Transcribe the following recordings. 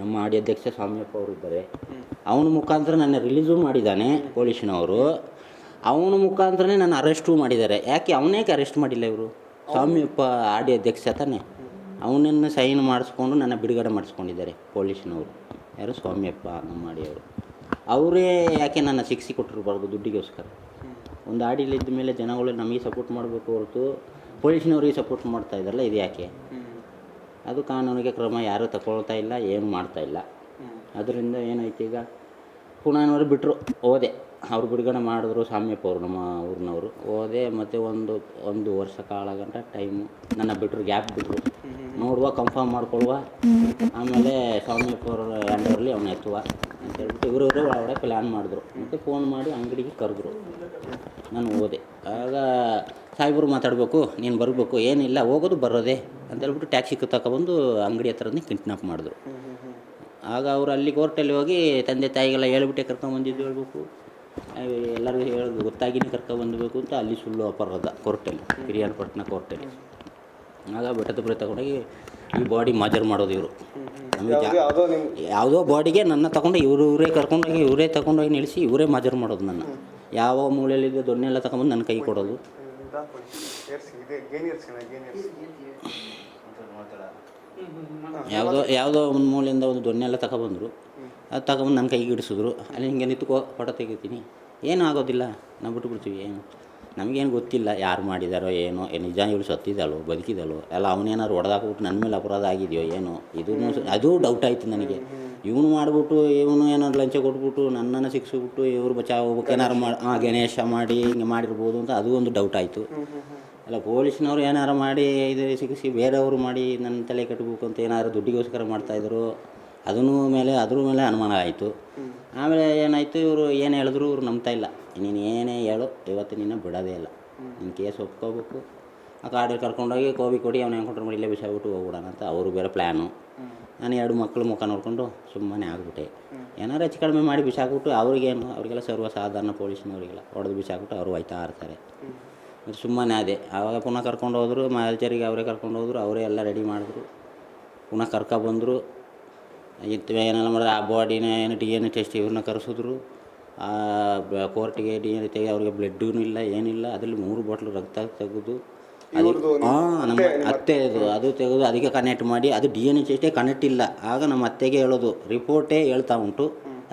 ನಮ್ಮ ಆಡಿ ಅಧ್ಯಕ್ಷ ಸ್ವಾಮಿಯಪ್ಪ ಅವರು ಇದ್ದಾರೆ. ಅವನ ಮುಖಾಂತರ ನನ್ನ ರಿಲೀಸು ಮಾಡಿದ್ದಾನೆ ಪೊಲೀಸ್ನವರು ಅವನ ಮುಖಾಂತರನೇ ನನ್ನ ಅರೆಸ್ಟು ಮಾಡಿದ್ದಾರೆ. ಯಾಕೆ ಅವನೇಕೆ ಅರೆಸ್ಟ್ ಮಾಡಿಲ್ಲ ಇವರು? ಸ್ವಾಮಿಯಪ್ಪ ಆಡಿ ಅಧ್ಯಕ್ಷ ತಾನೇ. ಅವನನ್ನು ಸೈನ್ ಮಾಡಿಸ್ಕೊಂಡು ನನ್ನ ಬಿಡುಗಡೆ ಮಾಡಿಸ್ಕೊಂಡಿದ್ದಾರೆ ಪೊಲೀಸ್ನವರು ಯಾರು? ಸ್ವಾಮಿಯಪ್ಪ ನಮ್ಮ ಆಡಿಯವರು ಅವರೇ. ಯಾಕೆ ನನ್ನ ಶಿಕ್ಷೆ ಕೊಟ್ಟಿರಬಾರ್ದು ದುಡ್ಡಿಗೋಸ್ಕರ? ಒಂದು ಆಡಿಲಿದ್ದ ಮೇಲೆ ಜನಗಳು ನಮಗೆ ಸಪೋರ್ಟ್ ಮಾಡಬೇಕು ಹೊರತು ಪೊಲೀಸ್ನವ್ರಿಗೆ ಸಪೋರ್ಟ್ ಮಾಡ್ತಾ ಇದ್ದಾರಲ್ಲ ಇದು ಯಾಕೆ? ಅದು ಕಾನೂನಿಗೆ ಕ್ರಮ ಯಾರೂ ತಗೊಳ್ತಾ ಇಲ್ಲ, ಏನು ಮಾಡ್ತಾ ಇಲ್ಲ. ಅದರಿಂದ ಏನಾಯ್ತು ಈಗ ಪುನಃ ಬಿಟ್ಟರು ಹೋದೆ. ಅವ್ರು ಬಿಡುಗಡೆ ಮಾಡಿದ್ರು ಸಾಮ್ಯಪ್ಪವ್ರು ನಮ್ಮ ಊರಿನವರು. ಹೋದೆ, ಮತ್ತು ಒಂದು ಒಂದು ವರ್ಷ ಕಾಲ ಗಂಟ ಟೈಮು ನನ್ನ ಬಿಟ್ಟರು ಗ್ಯಾಪ್ ಬಿಟ್ಟರು ನೋಡುವ ಕನ್ಫರ್ಮ್ ಮಾಡ್ಕೊಳ್ಳುವ. ಆಮೇಲೆ ಸ್ವಾಮಿಯಪ್ಪವ್ರ ಅವರ ಅವನು ಎತ್ತುವ ಅಂತ ಹೇಳ್ಬಿಟ್ಟು ಇವರು ಒಳಗಡೆ ಪ್ಲ್ಯಾನ್ ಮಾಡಿದ್ರು. ಮತ್ತು ಫೋನ್ ಮಾಡಿ ಅಂಗಡಿಗೆ ಕರೆದ್ರು. ನಾನು ಹೋದೆ. ಆಗ ಸಾಹೇಬರು ಮಾತಾಡಬೇಕು ನೀನು ಬರಬೇಕು ಏನಿಲ್ಲ ಹೋಗೋದು ಬರೋದೇ ಅಂತ ಹೇಳ್ಬಿಟ್ಟು ಟ್ಯಾಕ್ಸಿ ತಗೊಬಂದು ಅಂಗಡಿ ಹತ್ರನೇ ಕಿಡ್ನಾಪ್ ಮಾಡಿದ್ರು. ಆಗ ಅವರು ಅಲ್ಲಿ ಕೋರ್ಟಲ್ಲಿ ಹೋಗಿ ತಂದೆ ತಾಯಿಗೆಲ್ಲ ಹೇಳ್ಬಿಟ್ಟೆ ಕರ್ಕೊಂಬಂದಿದ್ದು ಹೇಳ್ಬೇಕು. ಎಲ್ಲರಿಗೂ ಹೇಳೋದು ಗೊತ್ತಾಗಿನೇ ಕರ್ಕೊಂಬಂದಬೇಕು ಅಂತ ಅಲ್ಲಿ ಸುಳ್ಳು ಅಪರಾಧ ಕೋರ್ಟಲ್ಲಿ ಹಿರಿಯರಪಟ್ಟಣ ಕೋರ್ಟಲ್ಲಿ. ಆಗ ಬೆಟ್ಟದ ಬೆಟ್ಟದಪುರ ತಗೊಂಡೋಗಿ ಈ ಬಾಡಿ ಮಾಜರ್ ಮಾಡೋದು ಇವರು. ಯಾವುದೋ ಬಾಡಿಗೆ ನನ್ನ ತಗೊಂಡು ಇವರು ಇವರೇ ಕರ್ಕೊಂಡೋಗಿ ಇವರೇ ತಗೊಂಡೋಗಿ ನಿಲ್ಲಿಸಿ ಇವರೇ ಮಾಜರ್ ಮಾಡೋದು ನನ್ನ. ಯಾವ ಮೂಲೆಯಲ್ಲಿದ್ದ ದೊಣ್ಣೆಲ್ಲ ತಗೊಂಬಂದು ನನ್ನ ಕೈ ಕೊಡೋದು. ಯಾವುದೋ ಯಾವುದೋ ಒಂದು ಮೂಲೆಯಿಂದ ಒಂದು ದೊಣ್ಣೆಲ್ಲ ತಗೊಬಂದರು. ಅದು ತಗೊಂಬಂದು ನನ್ನ ಕೈಗೆ ಇಡಿಸಿದ್ರು. ಅಲ್ಲಿ ಹಿಂಗೆ ನಿಂತ್ಕೋ ಫೋಟೋ ತೆಗಿತೀನಿ. ಏನೂ ಆಗೋದಿಲ್ಲ. ನಾವು ಬಿಟ್ಬಿಡ್ತೀವಿ, ಏನು. ನಮಗೇನು ಗೊತ್ತಿಲ್ಲ ಯಾರು ಮಾಡಿದಾರೋ ಏನೋ ನಿಜ ಇವಳು ಸತ್ತಿದ್ದಾಳೋ ಬದುಕಿದಳು ಎಲ್ಲ ಅವನೇನಾದ್ರು ಹೊಡೆದಾಕ್ಬಿಟ್ಟು ನನ್ನ ಮೇಲೆ ಅಪರಾಧ ಆಗಿದೆಯೋ ಏನೋ ಇದೂ ಅದೂ ಡೌಟ್ ಆಯಿತು ನನಗೆ. ಇವನು ಮಾಡಿಬಿಟ್ಟು ಇವನು ಏನಾದ್ರು ಲಂಚ ಕೊಟ್ಬಿಟ್ಟು ನನ್ನನ್ನು ಶಿಕ್ಷಿಬಿಟ್ಟು ಇವ್ರು ಬಚಾವ್ ಹೋಗ್ಬೇಕು ಏನಾರು ಮಾಡಿ ಹಾಂ ಗಣೇಶ ಮಾಡಿ ಹಿಂಗೆ ಮಾಡಿರ್ಬೋದು ಅಂತ ಅದು ಒಂದು ಡೌಟ್ ಆಯಿತು. ಅಲ್ಲ ಪೊಲೀಸ್ನವ್ರು ಏನಾರು ಮಾಡಿ ಇದು ಸಿಕ್ಕಿಸಿ ಬೇರೆಯವರು ಮಾಡಿ ನನ್ನ ತಲೆ ಕಟ್ಟಬೇಕು ಅಂತ ಏನಾದ್ರು ದುಡ್ಡಿಗೋಸ್ಕರ ಮಾಡ್ತಾಯಿದ್ರು ಅದನ್ನು ಮೇಲೆ ಅದ್ರ ಮೇಲೆ ಅನುಮಾನ ಆಯಿತು. ಆಮೇಲೆ ಏನಾಯಿತು, ಇವರು ಏನು ಹೇಳಿದ್ರು ಇವ್ರು ನಂಬ್ತಾ ಇಲ್ಲ. ನೀನು ಏನೇ ಹೇಳು, ಇವತ್ತು ನಿನ್ನ ಬಿಡೋದೇ ಇಲ್ಲ. ನಿನ್ನ ಕೇಸ್ ಒಪ್ಕೋಬೇಕು. ಆ ಕಾರ್ಡಿಗೆ ಕರ್ಕೊಂಡೋಗಿ ಕೋಬಿ ಕೊಡಿ, ಅವ್ನು ಹೆಂಗೆ ಮಾಡಿ ಇಲ್ಲೇ ಬಿಸಾಬಿಟ್ಟು ಹೋಗ್ಬಿಡೋಣ ಅಂತ. ಅವರು ಬೇರೆ ಪ್ಲ್ಯಾನು ನಾನು ಎರಡು ಮಕ್ಕಳು ಮುಖ ನೋಡಿಕೊಂಡು ಸುಮ್ಮನೆ ಆಗಿಬಿಟ್ಟೆ. ಏನಾರು ಹೆಚ್ಚು ಕಡಿಮೆ ಮಾಡಿ ಬಿಸಾಕ್ಬಿಟ್ಟು, ಅವ್ರಿಗೇನು, ಅವರಿಗೆಲ್ಲ ಸರ್ವ ಸಾಧಾರಣ ಪೊಲೀಸ್ನವರಿಗೆಲ್ಲ ಹೊಡೆದು ಬಿಸಾಕ್ಬಿಟ್ಟು ಅವರು ಹೋಯ್ತಾ ಇರ್ತಾರೆ. ಸುಮ್ಮನೆ ಅದೇ. ಆವಾಗ ಪುನಃ ಕರ್ಕೊಂಡು ಹೋದರು ಮಾಲ್ಚರಿಗೆ ಅವರೇ ಕರ್ಕೊಂಡು ಹೋದರು ಅವರೇ ಎಲ್ಲ ರೆಡಿ ಮಾಡಿದ್ರು. ಪುನಃ ಕರ್ಕೊಬಂದರು ಇತ್ತು ಏನೆಲ್ಲ ಮಾಡಿದ್ರೆ ಆ ಬಾಡಿನ ಏನು ಡಿ ಎನ್ ಎ ಟೆಸ್ಟ್ ಇವ್ರನ್ನ ಕರೆಸಿದ್ರು. ಕೋರ್ಟಿಗೆ ಡಿ ಎನ್ ಎ ತೆಗೆ ಅವ್ರಿಗೆ ಬ್ಲಡ್ಡೂ ಇಲ್ಲ ಏನಿಲ್ಲ. ಅದರಲ್ಲಿ ಮೂರು ಬಾಟ್ಲು ರಕ್ತ ತೆಗೆದು ಅದು ಹಾಂ ನಮ್ಮ ಅತ್ತೆ ಅದು ಅದು ತೆಗೆದು ಅದಕ್ಕೆ ಕನೆಕ್ಟ್ ಮಾಡಿ ಅದು ಡಿ ಎನ್ ಎ ಟೆಸ್ಟೇ ಕನೆಕ್ಟ್ ಇಲ್ಲ. ಆಗ ನಮ್ಮ ಅತ್ತೆಗೆ ಹೇಳೋದು ರಿಪೋರ್ಟೇ ಹೇಳ್ತಾ ಉಂಟು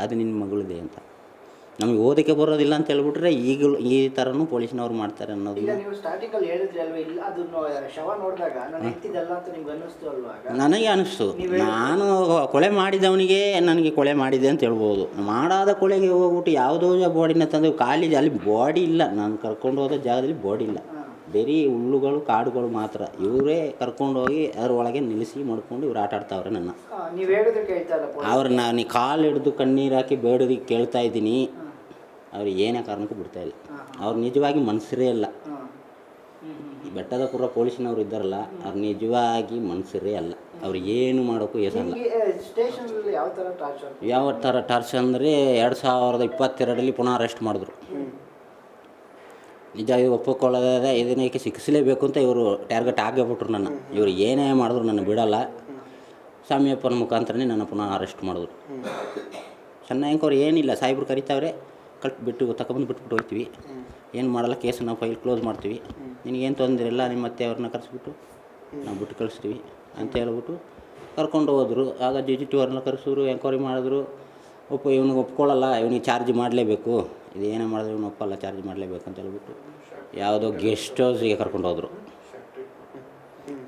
ಅದು ನಿನ್ನ ಮಗಳಿದೆ ಅಂತ. ನಮಗೆ ಓದಕ್ಕೆ ಬರೋದಿಲ್ಲ ಅಂತ ಹೇಳ್ಬಿಟ್ರೆ ಈಗಲೂ ಈ ಥರನೂ ಪೊಲೀಸ್ನವ್ರು ಮಾಡ್ತಾರೆ ಅನ್ನೋದು. ಈಗ ನೀವು ಸ್ಟಾರ್ಟಿಂಗ್ ಹೇಳಿದ್ರಿ ಅಲ್ವಾ ಇಲ್ಲ ಅದು ಶವ ನೋಡಿದಾಗ ನಾನು ಎತ್ತಿದಲ್ಲ ಅಂತ ನಿಮ್ಗೆ ಅನ್ನಿಸ್ತು ಅಲ್ವಾ ಆಗ? ನನಗೆ ಅನಿಸ್ತು ನಾನು ಕೊಳೆ ಮಾಡಿದವನಿಗೆ ನನಗೆ ಕೊಳೆ ಮಾಡಿದೆ ಅಂತ ಹೇಳ್ಬೋದು. ಮಾಡಾದ ಕೊಳೆಗೆ ಹೋಗ್ಬಿಟ್ಟು ಯಾವುದೋ ಬಾಡಿನ ತಂದು ಖಾಲಿ ಅಲ್ಲಿ ಬಾಡಿ ಇಲ್ಲ. ನಾನು ಕರ್ಕೊಂಡು ಹೋದ ಜಾಗದಲ್ಲಿ ಬಾಡಿ ಇಲ್ಲ. ಬರೀ ಹುಲ್ಲುಗಳು ಕಾಡುಗಳು ಮಾತ್ರ. ಇವರೇ ಕರ್ಕೊಂಡೋಗಿ ಅದರೊಳಗೆ ನಿಲ್ಲಿಸಿ ಮಾಡ್ಕೊಂಡು ಇವ್ರು ಆಟ ಆಡ್ತಾವ್ರೆ ನನ್ನ. ಆ, ನೀವ್ ಹೇಳಿದ್ರೆ ಕೇಳ್ತಾ ಇಲ್ಲ ಪೊಲೀಸ್. ಅವ್ರು ನಾನು ಕಾಲು ಹಿಡಿದು ಕಣ್ಣೀರು ಹಾಕಿ ಬೇಡೋದಕ್ಕೆ ಕೇಳ್ತಾ ಇದ್ದೀನಿ. ಅವ್ರು ಏನೇ ಕಾರಣಕ್ಕೂ ಬಿಡ್ತಾ ಇಲ್ಲ. ಅವ್ರು ನಿಜವಾಗಿ ಮನಸ್ಸರೇ ಇಲ್ಲ. ಈ ಬೆಟ್ಟದ ಪುರ ಪೊಲೀಸ್ನವ್ರು ಇದ್ದಾರಲ್ಲ ಅವ್ರು ನಿಜವಾಗಿ ಮನಸ್ಸರೇ ಅಲ್ಲ. ಅವ್ರು ಏನು ಮಾಡೋಕ್ಕೂ ಅಲ್ಲಿ ಯಾವ ಟಾರ್ಚರ್ ಥರ ಟಾರ್ಚ್ ಅಂದರೆ ಎರಡು ಸಾವಿರದ ಇಪ್ಪತ್ತೆರಡರಲ್ಲಿ ಪುನಃ ಅರೆಸ್ಟ್ ಮಾಡಿದ್ರು. ನಿಜ ಇವು ಒಪ್ಪಿಕೊಳ್ಳೋದೇ ಇದನ್ನಕ್ಕೆ ಸಿಕ್ಕಿಸಲೇಬೇಕು ಅಂತ ಇವರು ಟಾರ್ಗೆಟ್ ಆಗೇಬಿಟ್ರು ನನ್ನ. ಇವರು ಏನೇ ಮಾಡಿದ್ರು ನನ್ನ ಬಿಡಲ್ಲ. ಸ್ವಾಮಿಯಪ್ಪನ ಮುಖಾಂತರನೇ ನನ್ನ ಪುನಃ ಅರೆಸ್ಟ್ ಮಾಡಿದ್ರು. ಚೆನ್ನಾಗಿ ಅವ್ರು ಏನಿಲ್ಲ ಸಾಹೇಬ್ರು ಕರಿತಾವ್ರೆ. ಕಟ್ ಬಿಟ್ಟು ತಗೊಬಂದು ಬಿಟ್ಬಿಟ್ಟು ಹೋಗ್ತೀವಿ. ಏನು ಮಾಡಲ್ಲ ಕೇಸು ನಾವು ಫೈಲ್ ಕ್ಲೋಸ್ ಮಾಡ್ತೀವಿ. ನಿನಗೇನು ತೊಂದರೆ ಇಲ್ಲ ನಿಮ್ಮ ಮತ್ತೆ ಅವ್ರನ್ನ ಕರೆಸ್ಬಿಟ್ಟು ನಾವು ಬಿಟ್ಟು ಕಳಿಸ್ತೀವಿ ಅಂತ ಹೇಳ್ಬಿಟ್ಟು ಕರ್ಕೊಂಡು ಹೋದರು. ಆಗ ಜಿ ಜಿ ಟಿ ಅವ್ರನ್ನ ಕರೆಸಿದ್ರು ಎಂಕ್ವೈರಿ ಮಾಡಿದ್ರು. ಒಪ್ಪ ಇವನಿಗೆ ಒಪ್ಕೊಳ್ಳಲ್ಲ ಇವನಿಗೆ ಚಾರ್ಜ್ ಮಾಡಲೇಬೇಕು. ಇದು ಏನೇ ಮಾಡಿದ್ರು ಇವನು ಒಪ್ಪಲ್ಲ ಚಾರ್ಜ್ ಮಾಡಲೇಬೇಕು ಅಂತ ಹೇಳ್ಬಿಟ್ಟು ಯಾವುದೋ ಗೆಸ್ಟ್ ಹೌಸಿಗೆ ಕರ್ಕೊಂಡು ಹೋದರು.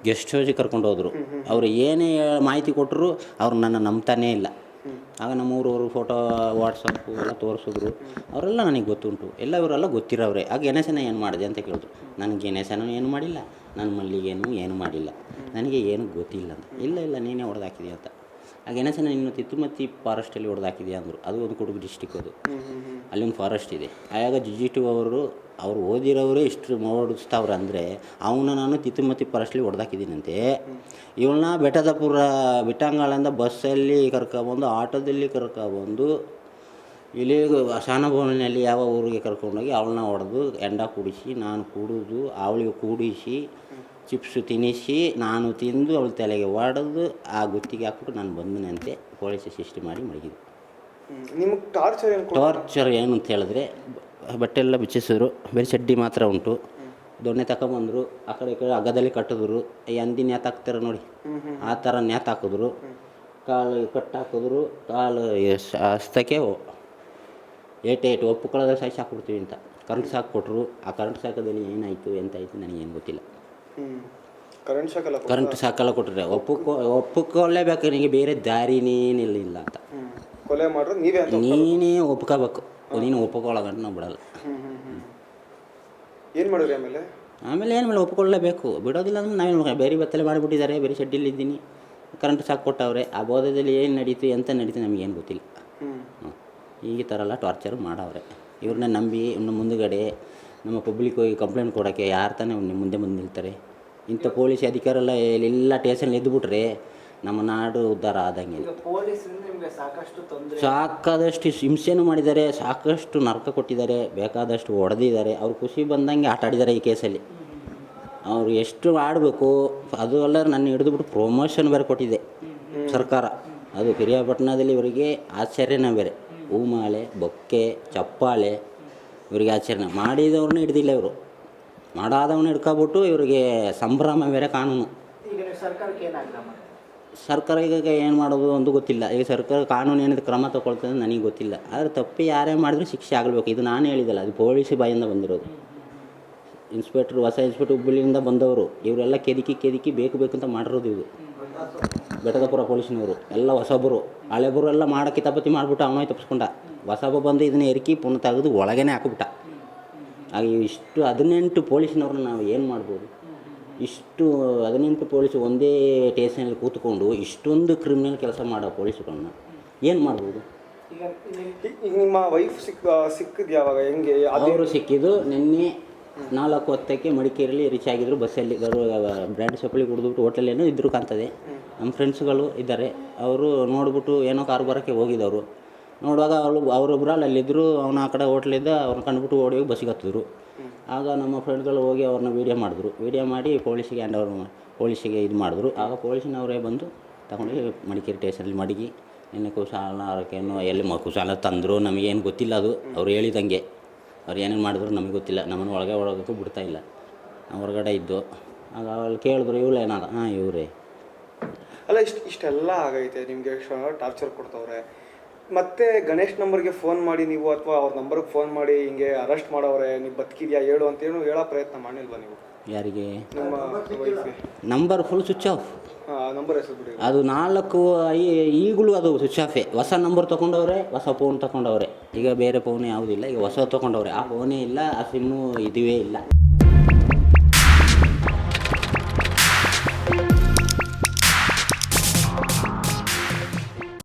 ಗೆಸ್ಟ್ ಹೌಸಿಗೆ ಕರ್ಕೊಂಡು ಹೋದರು. ಅವರು ಏನೇ ಮಾಹಿತಿ ಕೊಟ್ಟರು ಅವ್ರು ನನ್ನ ನಂಬ್ತಾನೇ ಇಲ್ಲ. ಆಗ ನಮ್ಮೂರವರು ಫೋಟೋ ವಾಟ್ಸಪ್ಪು ಎಲ್ಲ ತೋರಿಸಿದ್ರು. ಅವರೆಲ್ಲ ನನಗೆ ಗೊತ್ತುಂಟು. ಎಲ್ಲ ಇವರೆಲ್ಲ ಗೊತ್ತಿರೋವ್ರೆ ಆ ಗೆಣಸನ ಏನು ಮಾಡಿದೆ ಅಂತ ಕೇಳಿದ್ರು. ನನಗೆ ಗೆಣಸನೂ ಏನು ಮಾಡಿಲ್ಲ. ನನ್ನ ಮಲ್ಲಿಗೇನು ಏನು ಮಾಡಿಲ್ಲ. ನನಗೆ ಏನು ಗೊತ್ತಿಲ್ಲ ಅಂತ. ಇಲ್ಲ ಇಲ್ಲ ನೀನೇ ಹೊಡೆದಾಕಿದೆಯಾ ಅಂತ. ಆ ಗೆಣಸನ ಇನ್ನು ತಿತ್ತುಮತ್ತಿ ಫಾರೆಸ್ಟಲ್ಲಿ ಹೊಡೆದಾಕಿದೆಯಾ ಅಂದರು. ಅದು ಒಂದು ಕೊಡಗು ಡಿಸ್ಟಿಕ್ ಅದು. ಅಲ್ಲಿ ಒಂದು ಫಾರೆಸ್ಟ್ ಇದೆ. ಆಯಾಗ ಜಿ ಜಿ ಟಿ ಅವರು ಅವ್ರು ಓದಿರೋರೇ ಇಷ್ಟು ಮೋಡಿಸ್ತಾವ್ರೆ ಅಂದರೆ ಅವನ್ನ ನಾನು ತಿತ್ತುಮತ್ತಿ ಪರಸ್ಲಿ ಹೊಡೆದಾಕಿದ್ದೀನಂತೆ. ಇವಳನ್ನ ಬೆಟ್ಟದಪುರ ಬಿಟ್ಟಂಗಾಳಿಂದ ಬಸ್ಸಲ್ಲಿ ಕರ್ಕೊಬಂದು ಆಟೋದಲ್ಲಿ ಕರ್ಕೊಬಂದು ಇಲ್ಲಿ ಶಾನಭವನಲ್ಲಿ ಯಾವ ಊರಿಗೆ ಕರ್ಕೊಂಡೋಗಿ ಅವಳನ್ನ ಹೊಡೆದು ಎಂಡ ಕುಡಿಸಿ ನಾನು ಕುಡಿದು ಅವಳಿಗೆ ಕೂಡಿಸಿ ಚಿಪ್ಸು ತಿನ್ನಿಸಿ ನಾನು ತಿಂದು ಅವಳ ತಲೆಗೆ ಹೊಡೆದು ಆ ಗುತ್ತಿಗೆ ಹಾಕ್ಬಿಟ್ಟು ನಾನು ಬಂದನಂತೆ. ಪೊಲೀಸ್ ಸೃಷ್ಟಿ ಮಾಡಿ ಮಡಗಿದ್ದು ನಿಮಗೆ ಟಾರ್ಚರ್ ಏನು ಟಾರ್ಚರ್ ಏನು ಅಂತ ಹೇಳಿದ್ರೆ ಬಟ್ಟೆ ಎಲ್ಲ ಬಿಚ್ಚಿಸಿದ್ರು. ಬರೀ ಚಡ್ಡಿ ಮಾತ್ರ ಉಂಟು. ದೊಣ್ಣೆ ತಗೊಂಬಂದರು ಆ ಕಡೆ ಈ ಕಡೆ ಹಗ್ಗದಲ್ಲಿ ಕಟ್ಟಿದ್ರು. ಈ ಹಂದಿ ನ್ಯಾತ್ ಹಾಕ್ತಾರೆ ನೋಡಿ. ಆ ಥರ ನ್ಯಾತ್ ಹಾಕಿದ್ರು. ಕಾಲು ಕಟ್ಟು ಹಾಕಿದ್ರು. ಕಾಲು ಹಸ್ತಕ್ಕೆ ಏಟ್ ಏಟು ಒಪ್ಪು ಒಪ್ಪುಕೊಳ್ಳೋದ್ರೆ ಸೈಸ್ ಹಾಕ್ಬಿಡ್ತೀವಿ ಅಂತ. ಕರೆಂಟ್ ಸಾಕ್ ಕೊಟ್ಟರು ಆ ಕರೆಂಟ್ ಸಾಕದಲ್ಲಿ ಏನಾಯಿತು ಎಂತಾಯಿತು ನನಗೇನು ಗೊತ್ತಿಲ್ಲ. ಕರೆಂಟ್ ಸಾಕಲ್ಲ ಕೊಟ್ಟರೆ ಒಪ್ಪುಕೊ ಒಪ್ಪುಕೊಳ್ಳೇಬೇಕು. ನನಗೆ ಬೇರೆ ದಾರಿನೇನಿಲ್ಲ ಅಂತ. ಕೊಲೆ ಮಾಡ್ರೆ ನೀವೇ ಅಂತ ನೀನೇ ಒಪ್ಕೋಬೇಕು. ನೀನು ಒಪ್ಕೊಳ್ಳೋಗಂಟ ನಾವು ಬಿಡಲ್ಲ. ಏನು ಮಾಡಿದ್ರಿ ಆಮೇಲೆ? ಆಮೇಲೆ ಏನು ಮೇಲೆ ಒಪ್ಪಿಕೊಳ್ಳಲೇಬೇಕು ಬಿಡೋದಿಲ್ಲ ಅಂದ್ರೆ ನಾವೇನು ಬೇರೆ ಬತ್ತಲೆ ಮಾಡಿಬಿಟ್ಟಿದ್ದಾರೆ ಬೇರೆ ಶೆಡ್ಡಿಲ್ಲಿದ್ದೀನಿ ಕರೆಂಟ್ ಸಾಕು ಕೊಟ್ಟವ್ರೆ. ಆ ಬೋಧದಲ್ಲಿ ಏನು ನಡೀತು ಎಂತ ನಡೀತು ನಮಗೇನು ಗೊತ್ತಿಲ್ಲ. ಈ ಥರ ಎಲ್ಲ ಟಾರ್ಚರ್ ಮಾಡವ್ರೆ. ಇವ್ರನ್ನ ನಂಬಿ ಇನ್ನು ಮುಂದುಗಡೆ ನಮ್ಮ ಪಬ್ಲಿಕ್ ಹೋಗಿ ಕಂಪ್ಲೇಂಟ್ ಕೊಡೋಕ್ಕೆ ಯಾರು ತಾನೇ ಮುಂದೆ ಮುಂದೆ ನಿಲ್ತಾರೆ? ಇಂಥ ಪೊಲೀಸ್ ಅಧಿಕಾರೆಲ್ಲ ಎಲ್ಲ ಟೇಷನ್ ಎದ್ದುಬಿಟ್ರೆ ನಮ್ಮ ನಾಡು ಉದ್ಧಾರ ಆದಂಗೆ. ಸಾಕಾದಷ್ಟು ಹಿಂಸೆನೂ ಮಾಡಿದ್ದಾರೆ ಸಾಕಷ್ಟು ನರಕ ಕೊಟ್ಟಿದ್ದಾರೆ ಬೇಕಾದಷ್ಟು ಹೊಡೆದಿದ್ದಾರೆ ಅವ್ರು ಖುಷಿ ಬಂದಂಗೆ ಆಟ ಆಡಿದ್ದಾರೆ ಈ ಕೇಸಲ್ಲಿ. ಅವ್ರು ಎಷ್ಟು ಆಡಬೇಕು ಅದು ಅಲ್ಲ ನನ್ನ ಹಿಡಿದುಬಿಟ್ಟು ಪ್ರಮೋಷನ್ ಬೇರೆ ಕೊಟ್ಟಿದೆ ಸರ್ಕಾರ. ಅದು ಪಿರಿಯಾಪಟ್ಟಣದಲ್ಲಿ ಇವರಿಗೆ ಆಶ್ಚರ್ಯನೇ ಬೇರೆ. ಹೂಮಾಲೆ ಬೊಕ್ಕೆ ಚಪ್ಪಾಳೆ ಇವರಿಗೆ ಆಚರಣೆ ಮಾಡಿದವ್ರನ್ನ ಹಿಡ್ದಿಲ್ಲ ಇವರು. ಮಾಡಾದವನ್ನ ಹಿಡ್ಕೊಬಿಟ್ಟು ಇವರಿಗೆ ಸಂಭ್ರಮ ಬೇರೆ ಕಾನೂನು. ಸರ್ಕಾರ ಈಗ ಏನು ಮಾಡೋದು ಅಂತ ಗೊತ್ತಿಲ್ಲ. ಈಗ ಸರ್ಕಾರ ಕಾನೂನು ಏನಿದೆ ಕ್ರಮ ತಗೊಳ್ತದೆ ನನಗೆ ಗೊತ್ತಿಲ್ಲ. ಆದರೆ ತಪ್ಪಿ ಯಾರೇ ಮಾಡಿದ್ರು ಶಿಕ್ಷೆ ಆಗಬೇಕು. ಇದು ನಾನು ಹೇಳಿದಲ್ಲ, ಅದು ಪೊಲೀಸ್ ಬಾಯಿಂದ ಬಂದಿರೋದು. ಇನ್ಸ್ಪೆಕ್ಟ್ರ್, ಹೊಸ ಇನ್ಸ್ಪೆಕ್ಟ್ರ್ ಹುಬ್ಬಳ್ಳಿಯಿಂದ ಬಂದವರು, ಇವರೆಲ್ಲ ಕೆದಿಕಿ ಕೆದಕಿ ಬೇಕು ಬೇಕು ಅಂತ ಮಾಡಿರೋದು ಇದು ಬೆಟ್ಟದಪುರ ಪೊಲೀಸ್ನವರು, ಎಲ್ಲ ಹೊಸಬರು, ಹಳೆಬರು ಎಲ್ಲ ಮಾಡೋ ಕಿತಾಪತಿ ಮಾಡಿಬಿಟ್ಟು ಅವನೋಯ್ ತಪ್ಪಿಸ್ಕೊಂಡ. ಹೊಸಬ ಬಂದು ಇದನ್ನ ಎರಿಕಿ ಪುನಃ ತೆಗೆದು ಒಳಗೇನೆ ಹಾಕಿಬಿಟ್ಟ. ಹಾಗೆ ಇಷ್ಟು ಹದಿನೆಂಟು ಪೊಲೀಸ್ನವ್ರನ್ನ ನಾವು ಏನು ಮಾಡ್ಬೋದು? ಇಷ್ಟು ಹದಿನೆಂಟು ಪೊಲೀಸ್ ಒಂದೇ ಟೇಷನಲ್ಲಿ ಕೂತ್ಕೊಂಡು ಇಷ್ಟೊಂದು ಕ್ರಿಮಿನಲ್ ಕೆಲಸ ಮಾಡೋ ಪೊಲೀಸ್ಗಳನ್ನ ಏನು ಮಾಡ್ಬೋದು? ಈಗ ನಿಮ್ಮ ವೈಫ್ ಸಿಕ್ಕ ಸಿಕ್ಕಿದ್ ಯಾವಾಗ ಹೆಂಗೆ? ಅವರು ಸಿಕ್ಕಿದ್ದು ನಿನ್ನೆ ನಾಲ್ಕು ಹೊತ್ತಕ್ಕೆ ಮಡಿಕೇರಿಯಲ್ಲಿ ರೀಚ್ ಆಗಿದ್ರು ಬಸ್ಸಲ್ಲಿ ಬ್ರ್ಯಾಂಡ್ ಸಪ್ಲಿ ಕುಡಿದ್ಬಿಟ್ಟು ಏನೋ ಇದ್ರು ಕಾಣ್ತದೆ. ನಮ್ಮ ಫ್ರೆಂಡ್ಸ್ಗಳು ಇದ್ದಾರೆ. ಅವರು ನೋಡ್ಬಿಟ್ಟು ಏನೋ ಕಾರ್ ಬರೋಕ್ಕೆ ಹೋಗಿದ್ದವರು. ನೋಡುವಾಗ ಅವಳು ಅವರೊಬ್ಬರು ಅಲ್ಲಿದ್ದರು ಅವನ ಆ ಕಡೆ ಹೋಟ್ಲಿದ್ದ ಅವ್ರನ್ನ ಕಂಡುಬಿಟ್ಟು ಓಡಿ ಹೋಗಿ ಬಸ್ಸಿಗೆ ಹತ್ತಿದ್ರು. ಆಗ ನಮ್ಮ ಫ್ರೆಂಡ್ಗಳು ಹೋಗಿ ಅವ್ರನ್ನ ವೀಡಿಯೋ ಮಾಡಿದ್ರು. ವೀಡಿಯೋ ಮಾಡಿ ಪೊಲೀಸಿಗೆ ಹ್ಯಾಂಡ್ ಓವರ್ ಪೊಲೀಸಿಗೆ ಇದು ಮಾಡಿದ್ರು. ಆಗ ಪೊಲೀಸಿನವರೇ ಬಂದು ತಗೊಂಡು ಮಡಿಕೇರಿ ಸ್ಟೇಷನಲ್ಲಿ ಮಡಗಿ, ನಿನ್ನೆ ಕುಶಾಲ ಆರೋಗ್ಯನೋ ಎಲ್ಲಿ ಮ, ಕುಶಾಲ ತಂದರು ನಮಗೇನು ಗೊತ್ತಿಲ್ಲ ಅದು. ಅವ್ರು ಹೇಳಿದಂಗೆ. ಅವ್ರು ಏನೇನು ಮಾಡಿದ್ರು ನಮಗೆ ಗೊತ್ತಿಲ್ಲ. ನಮ್ಮನ್ನು ಒಳಗೆ ಒಳಗಕ್ಕೂ ಬಿಡ್ತಾ ಇಲ್ಲ. ಹೊರಗಡೆ ಇದ್ದು. ಆಗ ಅವ್ರು ಕೇಳಿದ್ರು ಏನಾದ ಹಾಂ, ಇವರೇ. ಅಲ್ಲ, ಇಷ್ಟು, ಇಷ್ಟೆಲ್ಲ ಆಗೈತೆ. ನಿಮಗೆ ಟಾರ್ಚರ್ ಕೊಡ್ತವ್ರೆ. ಮತ್ತೆ ಗಣೇಶ್ ನಂಬರ್ಗೆ ಫೋನ್ ಮಾಡಿ ನೀವು ಅಥವಾ ಅವ್ರ ನಂಬರ್ಗೆ ಫೋನ್ ಮಾಡಿ ಹಿಂಗೆ ಅರೆಸ್ಟ್ ಮಾಡವ್ರೆ ನೀವು ಬದುಕಿದ್ಯಾ ಹೇಳು ಅಂತ ಏನು ಹೇಳೋ ಪ್ರಯತ್ನ ಮಾಡಿಲ್ವಾ ನೀವು? ಯಾರಿಗೆ? ನಿಮ್ಮ ವೈಫ್ಗೆ number full switch off number ಹೆಸರು ಬಿಡಿ. ಅದು ನಾಲ್ಕು ಐ- ಈಗಲೂ ಅದು ಸ್ವಿಚ್ ಆಫೇ ಹೊಸ ನಂಬರ್ ತೊಗೊಂಡವ್ರೆ ಹೊಸ ಫೋನ್ ತೊಗೊಂಡವ್ರೆ ಈಗ ಬೇರೆ ಫೋನ್ ಯಾವುದಿಲ್ಲ ಈಗ ಹೊಸ ತೊಗೊಂಡವ್ರೆ ಆ ಫೋನೇ ಇಲ್ಲ ಆ ಸಿಮ್ಮು ಇದುವೇ ಇಲ್ಲ.